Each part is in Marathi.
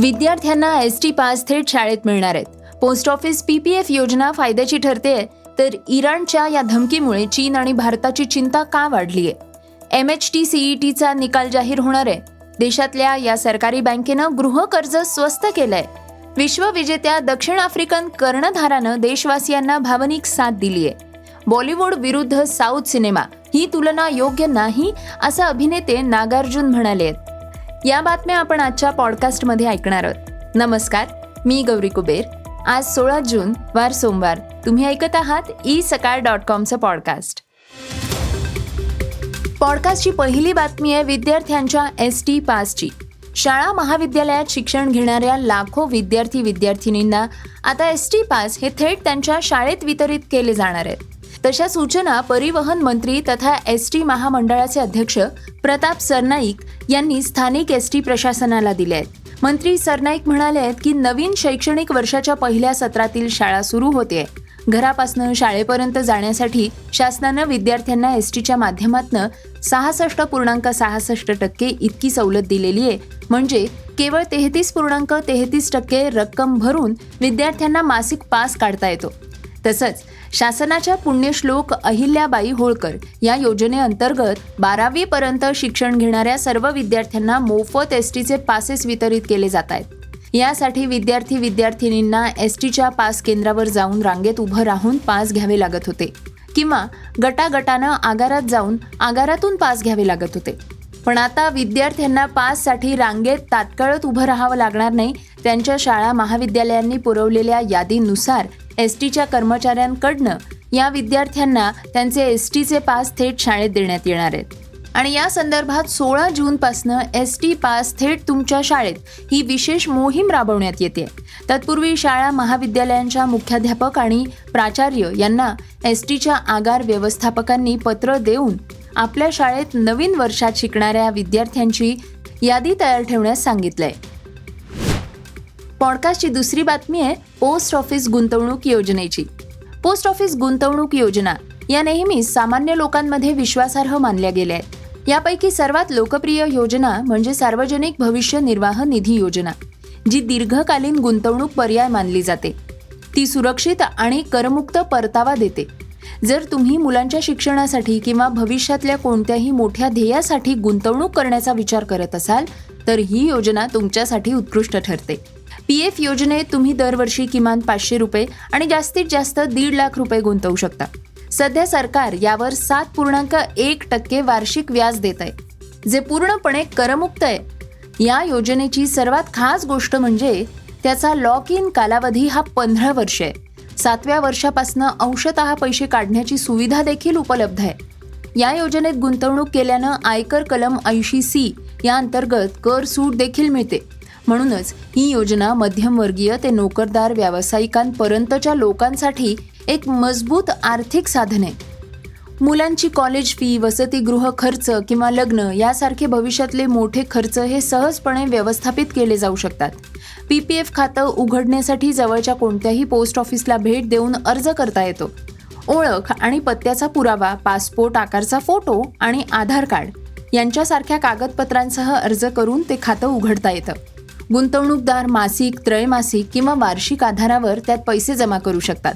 विद्यार्थ्यांना एस टी पास थेट शाळेत मिळणार आहेत. पोस्ट ऑफिस पीपीएफ योजना फायद्याची ठरते तर इराणच्या या धमकीमुळे चीन आणि भारताची चिंता का वाढली आहे? एम एच टी सीईटीचा निकाल जाहीर होणार आहे. देशातल्या या सरकारी बँकेनं गृहकर्ज स्वस्त केलंय. विश्वविजेत्या दक्षिण आफ्रिकन कर्णधारानं देशवासियांना भावनिक साथ दिली आहे. बॉलिवूड विरुद्ध साऊथ सिनेमा ही तुलना योग्य नाही असं अभिनेते नागार्जुन म्हणाले आहेत. या बातम्या आपण आजच्या पॉडकास्टमध्ये ऐकणार आहोत. नमस्कार मी गौरी कुबेर. आज सोळा जून वार सोमवार. तुम्ही ऐकत आहात ई सकाळ डॉट कॉमचं पॉडकास्ट पॉडकास्टची पहिली बातमी आहे विद्यार्थ्यांच्या एस टी पासची शाळा महाविद्यालयात शिक्षण घेणाऱ्या लाखो विद्यार्थी विद्यार्थिनींना आता एस टी पास हे थेट त्यांच्या शाळेत वितरित केले जाणार आहेत. तशा सूचना परिवहन मंत्री तथा एस टी महामंडळाचे अध्यक्ष प्रताप सरनाईक यांनी स्थानिक एस टी प्रशासनाला दिल्या आहेत. मंत्री सरनाईक म्हणाले आहेत की नवीन शैक्षणिक वर्षाच्या पहिल्या सत्रातील शाळा सुरू होते. घरापासनं शाळेपर्यंत जाण्यासाठी शासनानं विद्यार्थ्यांना एस टीच्या माध्यमातून सहासष्ट पूर्णांक सहासष्ट टक्के इतकी सवलत दिलेली आहे. म्हणजे केवळ तेहतीस पूर्णांक तेहतीस टक्के रक्कम भरून विद्यार्थ्यांना मासिक पास काढता येतो. तसंच शासनाच्या पुण्यश्लोक अहिल्याबाई होळकर या योजनेअंतर्गत बारावीपर्यंत शिक्षण घेणाऱ्या सर्व विद्यार्थ्यांना मोफत एस टीचे पासेस वितरित केले जात आहेत. यासाठी विद्यार्थी विद्यार्थिनींना एस टीच्या पास केंद्रावर जाऊन रांगेत उभं राहून पास घ्यावे लागत होते किंवा गटागटानं आगारात जाऊन आगारातून पास घ्यावे लागत होते. पण आता विद्यार्थ्यांना पाससाठी रांगेत तात्काळत उभं राहावं लागणार नाही. त्यांच्या शाळा महाविद्यालयांनी पुरवलेल्या यादीनुसार एस टीच्या कर्मचाऱ्यांकडनं या विद्यार्थ्यांना त्यांचे एस टीचे पास थेट शाळेत देण्यात येणार आहेत. आणि या संदर्भात सोळा जूनपासनं एस टी पास थेट तुमच्या शाळेत ही विशेष मोहीम राबवण्यात येते. तत्पूर्वी शाळा महाविद्यालयांच्या मुख्याध्यापक आणि प्राचार्य यांना एस टीच्या आगार व्यवस्थापकांनी पत्र देऊन आपल्या शाळेत नवीन वर्षात शिकणाऱ्या विद्यार्थ्यांची यादी तयार ठेवण्यास सांगितलंय. पॉडकास्टची दुसरी बातमी आहे पोस्ट ऑफिस गुंतवणूक योजनेची. पोस्ट ऑफिस गुंतवणूक योजना या नेहमी सामान्य लोकांमध्ये विश्वासार्ह मानल्या गेल्या आहेत. यापैकी सर्वात लोकप्रिय योजना म्हणजे सार्वजनिक भविष्य निर्वाह निधी योजना जी दीर्घकालीन गुंतवणूक पर्याय मानली जाते. ती सुरक्षित आणि करमुक्त परतावा देते. जर तुम्ही मुलांच्या शिक्षणासाठी किंवा भविष्यातल्या कोणत्याही मोठ्या ध्येयासाठी गुंतवणूक करण्याचा विचार करत असाल तर ही योजना तुमच्यासाठी उत्कृष्ट ठरते. पी एफ योजनेत तुम्ही दरवर्षी किमान पाचशे रुपये आणि जास्तीत जास्त दीड लाख रुपये गुंतवू शकता. सध्या सरकार यावर सात पूर्णांक एक टक्के वार्षिक व्याज देत आहे. जे पूर्णपणे करमुक्त आहे. या योजनेची सर्वात खास गोष्ट म्हणजे त्याचा लॉक इन कालावधी हा पंधरा वर्ष आहे. सातव्या वर्षापासनं अंशतः पैसे काढण्याची सुविधा देखील उपलब्ध आहे. या योजनेत गुंतवणूक केल्यानं आयकर कलम ऐंशी सी या अंतर्गत कर सूट देखील मिळते. म्हणूनच ही योजना मध्यमवर्गीय ते नोकरदार व्यावसायिकांपर्यंतच्या लोकांसाठी एक मजबूत आर्थिक साधन आहे. मुलांची कॉलेज फी वसतिगृह खर्च किंवा लग्न यासारखे भविष्यातले मोठे खर्च हे सहजपणे व्यवस्थापित केले जाऊ शकतात. पी पी एफ खातं उघडण्यासाठी जवळच्या कोणत्याही पोस्ट ऑफिसला भेट देऊन अर्ज करता येतो. ओळख आणि पत्त्याचा पुरावा पासपोर्ट आकारचा फोटो आणि आधार कार्ड यांच्यासारख्या कागदपत्रांसह अर्ज करून ते खातं उघडता येतं. गुंतवणूकदार मासिक त्रैमासिक किंवा वार्षिक आधारावर त्यात पैसे जमा करू शकतात.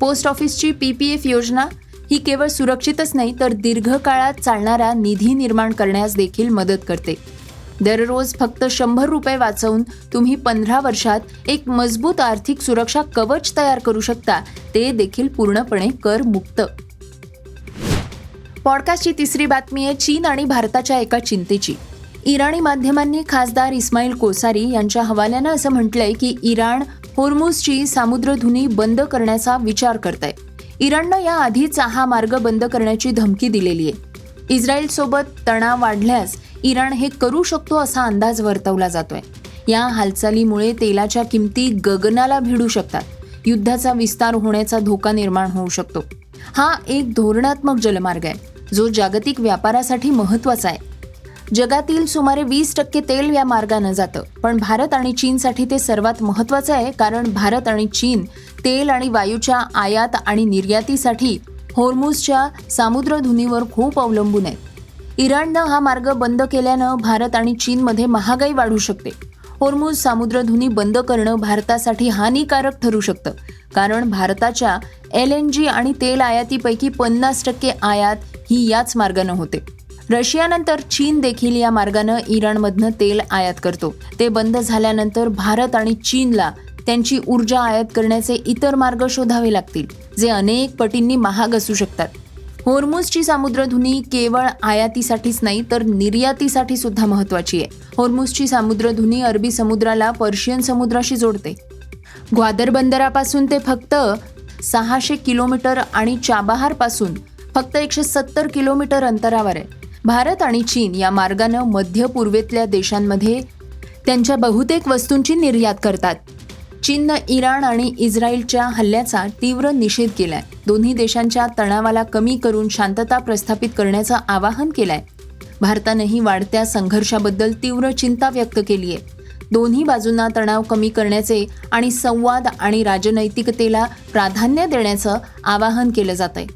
पोस्ट ऑफिसची पी पी एफ योजना ही केवळ सुरक्षितच नाही तर दीर्घकाळात चालणारा निधी निर्माण करण्यास देखील मदत करते. दररोज फक्त शंभर रुपये वाचवून तुम्ही पंधरा वर्षात एक मजबूत आर्थिक सुरक्षा कवच तयार करू शकता ते देखील पूर्णपणे कर मुक्त पॉडकास्टची तिसरी बातमी आहे चीन आणि भारताच्या एका चिंतेची. इराणी माध्यमांनी खासदार इस्माईल कोसारी यांच्या हवाल्यानं असं म्हटलंय की इराण होर्मुजची सामुद्रधुनी बंद करण्याचा विचार करत आहे इराणनं या आधीच हा मार्ग बंद करण्याची धमकी दिलेली आहे. इस्रायलसोबत तणाव वाढल्यास इराण हे करू शकतो असा अंदाज वर्तवला जातोय. या हालचालीमुळे तेलाच्या किमती गगनाला भिडू शकतात. युद्धाचा विस्तार होण्याचा धोका निर्माण होऊ शकतो. हा एक धोरणात्मक जलमार्ग आहे जो जागतिक व्यापारासाठी महत्त्वाचा आहे. जगातील सुमारे वीस टक्के तेल या मार्गानं जातं. पण भारत आणि चीनसाठी ते सर्वात महत्त्वाचं आहे कारण भारत आणि चीन तेल आणि वायूच्या आयात आणि निर्यातीसाठी होर्मुजच्या सामुद्रधुनीवर खूप अवलंबून आहेत. इराणनं हा मार्ग बंद केल्यानं भारत आणि चीनमध्ये महागाई वाढू शकते. होर्मुज सामुद्रधुनी बंद करणं भारतासाठी हानिकारक ठरू शकतं कारण भारताच्या एल एन जी आणि तेल आयातीपैकी पन्नास टक्के आयात ही याच मार्गानं होते. रशियानंतर चीन देखील या मार्गानं इराणमधनं तेल आयात करतो. ते बंद झाल्यानंतर भारत आणि चीनला त्यांची ऊर्जा आयात करण्याचे इतर मार्ग शोधावे लागतील जे अनेक पटींनी महाग असू शकतात. होर्मुजची सामुद्रधुनी केवळ आयातीसाठीच नाही तर निर्यातीसाठी सुद्धा महत्वाची आहे. होर्मुजची सामुद्रधुनी अरबी समुद्राला पर्शियन समुद्राशी जोडते. ग्वादर बंदरापासून ते फक्त सहाशे किलोमीटर आणि चाबाहारपासून फक्त एकशे सत्तर किलोमीटर अंतरावर आहे. भारत आणि चीन या मार्गानं मध्य पूर्वेतल्या देशांमध्ये त्यांच्या बहुतेक वस्तूंची निर्यात करतात. चीननं इराण आणि इस्रायलच्या हल्ल्याचा तीव्र निषेध केलाय. दोन्ही देशांच्या तणावाला कमी करून शांतता प्रस्थापित करण्याचं आवाहन केलंय. भारतानंही वाढत्या संघर्षाबद्दल तीव्र चिंता व्यक्त केली आहे दोन्ही बाजूंना तणाव कमी करण्याचे आणि संवाद आणि राजनैतिकतेला प्राधान्य देण्याचं आवाहन केलं जात आहे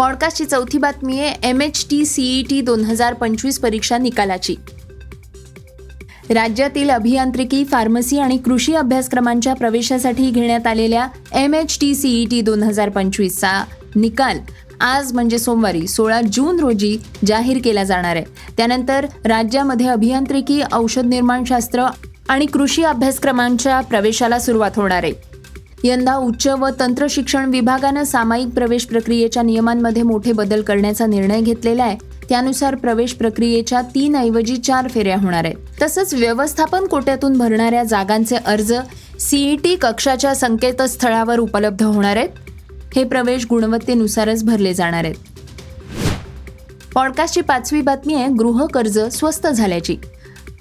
पॉडकास्टची चौथी बातमी आहे M H T C E T दोन हजार पंचवीस परीक्षा निकालाची. राज्यातील अभियांत्रिकी फार्मसी आणि कृषी अभ्यासक्रमांच्या प्रवेशासाठी घेण्यात आलेल्या M H T C E T दोन हजार पंचवीसचा निकाल आज म्हणजे सोमवारी सोळा जून रोजी जाहीर केला जाणार आहे. त्यानंतर राज्यामध्ये अभियांत्रिकी औषध निर्माणशास्त्र आणि कृषी अभ्यासक्रमांच्या प्रवेशाला सुरुवात होणार आहे. यंदा उच्च व तंत्र शिक्षण विभागानं सामायिक प्रवेश प्रक्रियेच्या नियमांमध्ये मोठे बदल करण्याचा निर्णय घेतलेला आहे. त्यानुसार प्रवेश प्रक्रियेच्या तीन ऐवजी चार फेऱ्या होणार आहेत. तसंच व्यवस्थापन कोट्यातून भरणाऱ्या जागांचे अर्ज सीईटी कक्षाच्या संकेतस्थळावर उपलब्ध होणार आहेत. हे प्रवेश गुणवत्तेनुसारच भरले जाणार आहेत. पॉडकास्टची पाचवी बातमी आहे गृहकर्ज स्वस्त झाल्याची.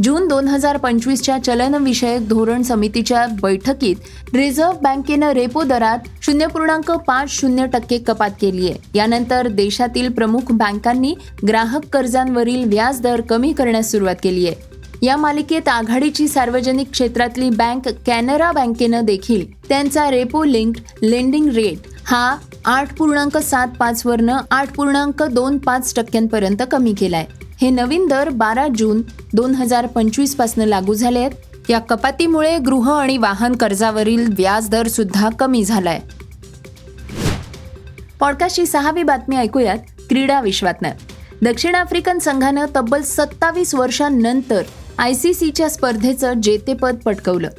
जून दोन हजार पंचवीसच्या चलनविषयक धोरण समितीच्या बैठकीत रिझर्व्ह बँकेनं रेपो दरात शून्य पूर्णांक पाच शून्य टक्के कपात केली आहे. यानंतर देशातील प्रमुख बँकांनी ग्राहक कर्जांवरील व्याज दर कमी करण्यास सुरुवात केली आहे. या मालिकेत आघाडीची सार्वजनिक क्षेत्रातली बँक कॅनरा बँकेनं देखील त्यांचा रेपो लिंक्ड लेंडिंग रेट हा आठ पूर्णांक सात पाच वरनं आठ पूर्णांक दोन पाच टक्क्यांपर्यंत कमी केलाय. हे नवीन दर बारा जून दोन हजार पंचवीसपासून लागू झाले आहेत. या कपातीमुळे गृह आणि वाहन कर्जावरील व्याजदर सुद्धा कमी झालाय. पॉडकास्टची सहावी बातमी ऐकूयात क्रीडा विश्वातनं. दक्षिण आफ्रिकन संघानं तब्बल सत्तावीस वर्षांनंतर आय सी सीच्या स्पर्धेचं जेतेपद पटकवलं.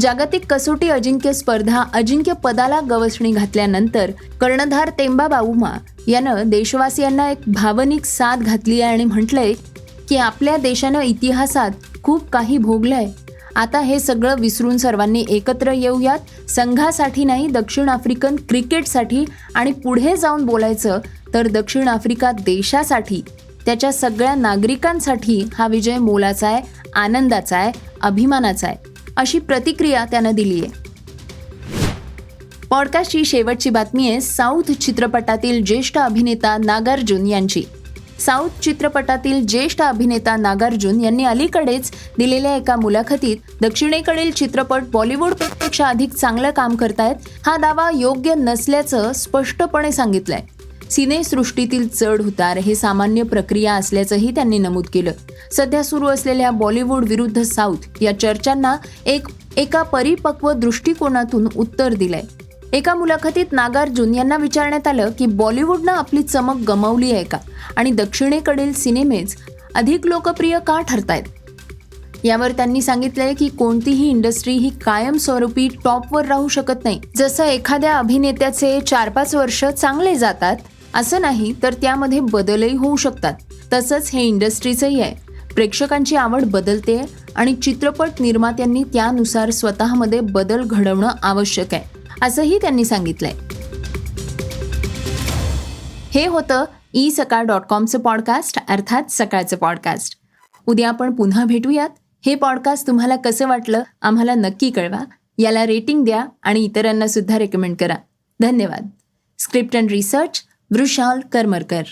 जागतिक कसोटी अजिंक्य स्पर्धा अजिंक्य पदाला गवसणी घातल्यानंतर कर्णधार तेंबा बाऊमा यानं देशवासियांना एक भावनिक साथ घातली आहे आणि म्हटलंय की आपल्या देशानं इतिहासात खूप काही भोगलंय. आता हे सगळं विसरून सर्वांनी एकत्र येऊयात. संघासाठी नाही दक्षिण आफ्रिकन क्रिकेटसाठी आणि पुढे जाऊन बोलायचं तर दक्षिण आफ्रिका देशासाठी त्याच्या सगळ्या नागरिकांसाठी हा विजय मोलाचा आहे आनंदाचा आहे अभिमानाचा आहे. अशी प्रतिक्रिया त्यानं दिली आहे. पॉडकास्टची शेवटची बातमी आहे साऊथ चित्रपटातील ज्येष्ठ अभिनेता नागार्जुन यांची. साऊथ चित्रपटातील ज्येष्ठ अभिनेता नागार्जुन यांनी अलीकडेच दिलेल्या एका मुलाखतीत दक्षिणेकडील चित्रपट बॉलिवूडपेक्षा अधिक चांगलं काम करतायत हा दावा योग्य नसल्याचं स्पष्टपणे सांगितलंय. सिनेसृष्टीतील चढ उतार हे सामान्य प्रक्रिया असल्याचंही त्यांनी नमूद केलं. सध्या सुरू असलेल्या बॉलिवूड विरुद्ध साऊथ या चर्चांना एक एका परिपक्व दृष्टिकोनातून उत्तर दिलंय. एका मुलाखतीत नागार्जुन यांना विचारण्यात आलं की बॉलिवूडनं आपली चमक गमावली आहे का? आणि दक्षिणेकडील सिनेमेच अधिक लोकप्रिय का ठरतायत? यावर त्यांनी सांगितलंय की कोणतीही इंडस्ट्री ही कायमस्वरूपी टॉपवर राहू शकत नाही. जसं एखाद्या अभिनेत्याचे चार पाच वर्ष चांगले जातात असं नाही तर त्यामध्ये बदलही होऊ शकतात. तसंच हे इंडस्ट्रीचंही आहे. प्रेक्षकांची आवड बदलते आणि चित्रपट निर्मात्यांनी त्यानुसार स्वतःमध्ये बदल घडवणं आवश्यक आहे असंही त्यांनी सांगितलंय. हे होतं ई सकाळ डॉट कॉमचं पॉडकास्ट अर्थात सकाळचं पॉडकास्ट. उद्या आपण पुन्हा भेटूयात. हे पॉडकास्ट तुम्हाला कसं वाटलं आम्हाला नक्की कळवा. याला रेटिंग द्या आणि इतरांना सुद्धा रेकमेंड करा. धन्यवाद. Script and research Vrushal Karmarkar.